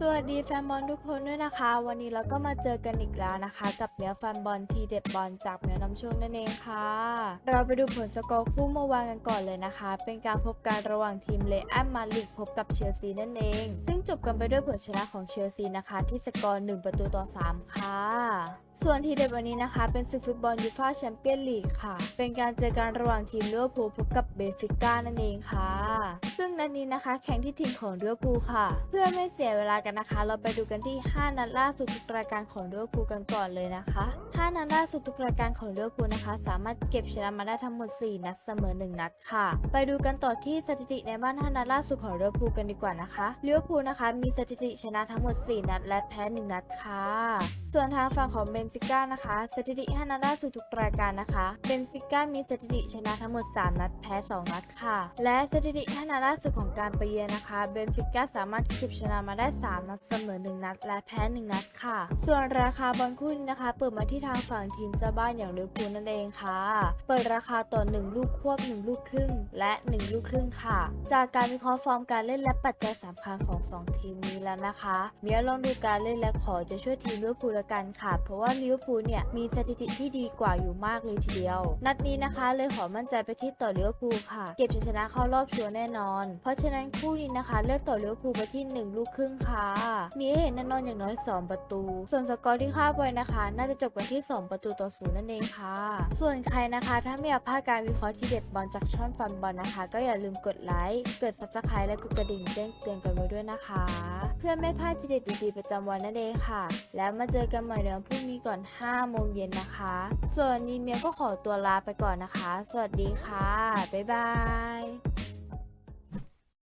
สวัสดีแฟนบอลทุกคนด้วยนะคะ วันนี้เราก็มาเจอกันอีกแล้วนะคะ กับเมียแฟนบอลทีเด็ดบอลจากเมียน้ำชคนั่นเองค่ะ เราไปดูผลสกอร์คู่เมื่อวานกันก่อนเลยนะคะ เป็นการพบกันระหว่างทีมเลอัมมาดริดพบกับเชลซีนั่นเอง ซึ่งจบกันไปด้วยผลชนะของเชลซีนะคะ ที่สกอร์ 1 ประตูต่อ 3 ค่ะ ส่วนทีเด็ดวันนี้นะคะ เป็นศึกฟุตบอลยูฟ่าแชมเปี้ยนลีกค่ะ เป็นการเจอกันระหว่างทีมลิเวอร์พูลพบกับเบนฟิก้านั่นเองค่ะ ซึ่งนัดนี้นะคะ แข่งที่ทีมของลิเวอพูค่ะ เพื่อไม่เสียเวลากันนะคะ เราไปดูกันที่ 5 นัดล่าสุดทุกรายการของลิเวอพูกันก่อนเลยนะคะ 5 นัดล่าสุดทุกรายการของลิเวอพูนะคะ สามารถเก็บชนะมาได้ทั้งหมด 4 นัดเสมอ 1 นัดค่ะ ไปดูกันต่อที่สถิติในบ้าน 5 นัดล่าสุดของลิเวอพูกันดีกว่านะคะลิเวอพูนะคะมีสถิติชนะทั้งหมด 4 นัด และแพ้ 1 นัดค่ะ ส่วนทางฝั่งของเบนซิก้านะคะ สถิติ 5 นัดล่าสุดทุกรายการนะคะ เบนซิก้ามีสถิติชนะทั้งหมด 3 นัดแพ้ 2 นัดค่ะ และสถิติ 5 นัดล่าสุดของการไปเยือนนะคะเบนฟิก้าสามารถเก็บชนะมาได้ 3 นัดเสมอ 1 นัด และแพ้ 1 นัดค่ะ ส่วนราคาบอลคู่นี้นะคะ เปิดมาที่ทางฝั่งทีมเจ้าบ้านอย่างลิเวอร์พูลนั่นเองค่ะ เปิดราคาต่อ 1 ลูกควบ 1 ลูกครึ่ง และ 1 ลูกครึ่งค่ะ จากการวิเคราะห์ฟอร์มการเล่นและปัจจัยสำคัญของ 2 ทีมนี้แล้วนะคะเมียลองดูการเล่นและขอจะช่วยทีมลิเวอร์พูลละกันค่ะ เพราะว่าลิเวอร์พูลเนี่ยมีสถิติที่ดีกว่าอยู่มากเลยทีเดียว นัดนี้นะคะเลยขอมั่นใจไปที่ต่อลิเวอร์พูลค่ะ เก็บชัยชนะเข้ารอบชัวร์แน่นอนเพราะฉะนั้นคู่นี้นะคะเลือกต่อเลิเวอร์พูไปที่ 1 ลูกครึ่งค่ะมีให้เห็นแน่นอนอย่างน้อย 2 ประตู ส่วนสกอร์ที่คาดไว้นะคะ น่าจะจบกันที่ 2 ประตูต่อศูนย์นั่นเองค่ะ ส่วนใครนะคะถ้าไม่อยากพลาดการวิเคราะห์ที่เด็ดบอลจากช่องฟันบอลนะคะ ก็อย่าลืมกดไลค์กด subscribe และกดกระดิ่งแจ้งเตือนกันไว้ด้วยนะคะ เพื่อไม่พลาดทีเด็ดดีๆประจำวันนั่นเองค่ะ แล้วมาเจอกันใหม่ในวันพรุ่งนี้ก่อน 5 โมงเย็นนะคะ ส่วนนี้เมียก็ขอตัวลาไปก่อนนะคะ สวัสดีค่ะ บ๊ายบาย